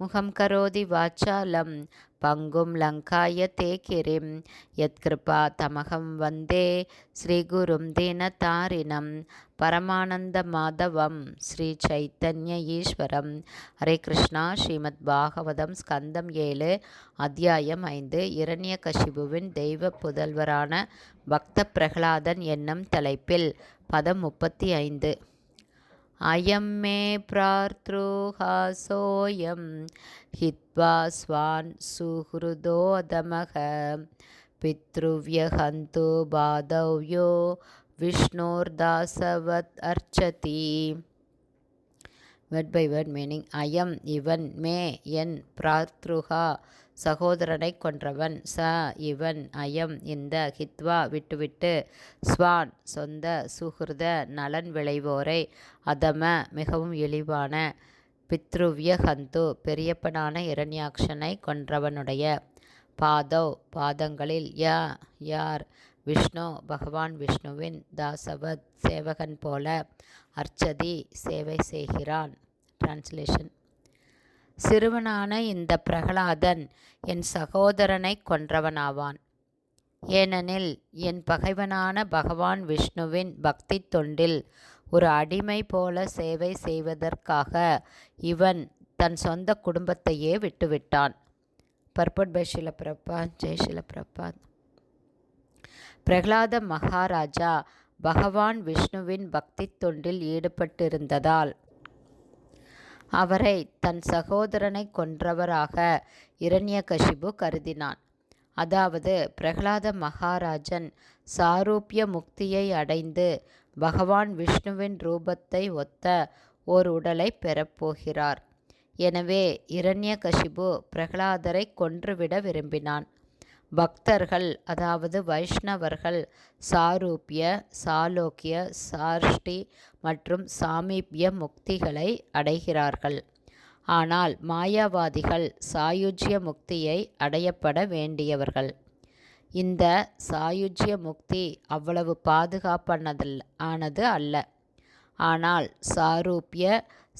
முகம் கரோதி வாச்சாலம் பங்கும் லங்காய தேகிரிம் யத்கிருபா தமகம் வந்தே ஸ்ரீகுரும் தீனதாரிணம் பரமானந்த மாதவம் ஸ்ரீ சைத்தன்ய ஈஸ்வரம். ஹரே கிருஷ்ணா ஸ்ரீமத் பாகவதம் ஸ்கந்தம் ஏழு அத்தியாயம் ஐந்து. இரண்ய கஷிபுவின் தெய்வ புதல்வரான பக்த பிரகலாதன் என்னும் தலைப்பில் பதம் முப்பத்தி ஐந்து. अयं मे प्रार्तृहासोऽयं हित्वा स्वान् सुहृदोदमः पितृव्यहन्तु बाधव्यो विष्णोर्दासवत् अर्चति வேர்ட் பை வேர்ட் மீனிங் அயம் இவன் மே என் பிராத்ருஹா சகோதரனை கொன்றவன் ச இவன் அயம் இந்த ஹித்வா விட்டுவிட்டு ஸ்வான் சொந்த சுகிருத நலன் விளைவோரை அதம மிகவும் இழிவான பித்ருவ்ய ஹந்து பெரியப்பனான இரண்யாக்ஷனை கொன்றவனுடைய பாதவ் பாதங்களில் யா யார்? விஷ்ணு பகவான் விஷ்ணுவின் தாசவத் சேவகன் போல அர்ச்சதி சேவை செய்கிறான். டிரான்ஸ்லேஷன் சிறுவனான இந்த பிரகலாதன் என் சகோதரனை கொன்றவனாவான். ஏனெனில் என் பகைவனான பகவான் விஷ்ணுவின் பக்தி தொண்டில் ஒரு அடிமை போல சேவை செய்வதற்காக இவன் தன் சொந்த குடும்பத்தையே விட்டுவிட்டான். பர்பட் பை ஷில பிரபாத் ஜெய் பிரகலாத மகாராஜா பகவான் விஷ்ணுவின் பக்தி தொண்டில் ஈடுபட்டிருந்ததால் அவரை தன் சகோதரனை கொன்றவராக இரண்யகசிபு கருதினான். அதாவது பிரகலாத மகாராஜன் சாரூபிய முக்தியை அடைந்து பகவான் விஷ்ணுவின் ரூபத்தை ஒத்த ஓர் உடலை பெறப்போகிறார். எனவே இரண்யகசிபு பிரகலாதரை கொன்றுவிட விரும்பினான். பக்தர்கள் அதாவது வைஷ்ணவர்கள் சாரூபிய சாலோக்கிய சார்ஷ்டி மற்றும் சாமீபிய முக்திகளை அடைகிறார்கள். ஆனால் மாயாவாதிகள் சாயுஜ்ய முக்தியை அடையப்பட வேண்டியவர்கள். இந்த சாயுஜ்ய முக்தி அவ்வளவு பாதுகாப்பானதல் ஆனது அல்ல. ஆனால் சாரூபிய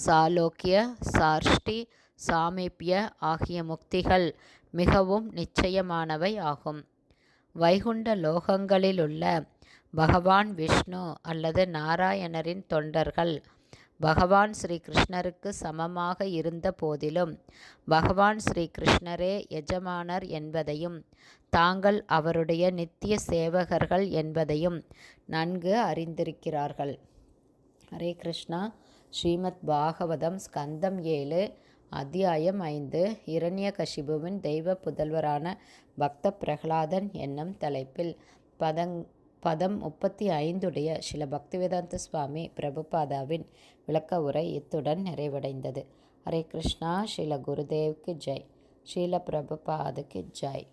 சாலோக்கிய சார்ஷ்டி சாமீபிய ஆகிய முக்திகள் மிகவும் நிச்சயமானவை ஆகும். வைகுண்ட லோகங்களிலுள்ள பகவான் விஷ்ணு அல்லது நாராயணரின் தொண்டர்கள் பகவான் ஸ்ரீ கிருஷ்ணருக்கு சமமாக இருந்த போதிலும் பகவான் ஸ்ரீ கிருஷ்ணரே எஜமானர் என்பதையும் தாங்கள் அவருடைய நித்திய சேவகர்கள் என்பதையும் நன்கு அறிந்திருக்கிறார்கள். ஹரே கிருஷ்ணா. ஸ்ரீமத் பாகவதம் ஸ்கந்தம் ஏழு அத்தியாயம் ஐந்து இரண்யகசிபுவின் தெய்வ புதல்வரான பக்த பிரகலாதன் என்னும் தலைப்பில் பதங் பதம் முப்பத்தி ஐந்துடைய சில பக்திவேதாந்த சுவாமி பிரபுபாதாவின் விளக்க உரை இத்துடன் நிறைவடைந்தது. ஹரே கிருஷ்ணா ஸ்ரீல குருதேவ்க்கு ஜெய். ஸ்ரீல பிரபுபாதுக்கு ஜெய்.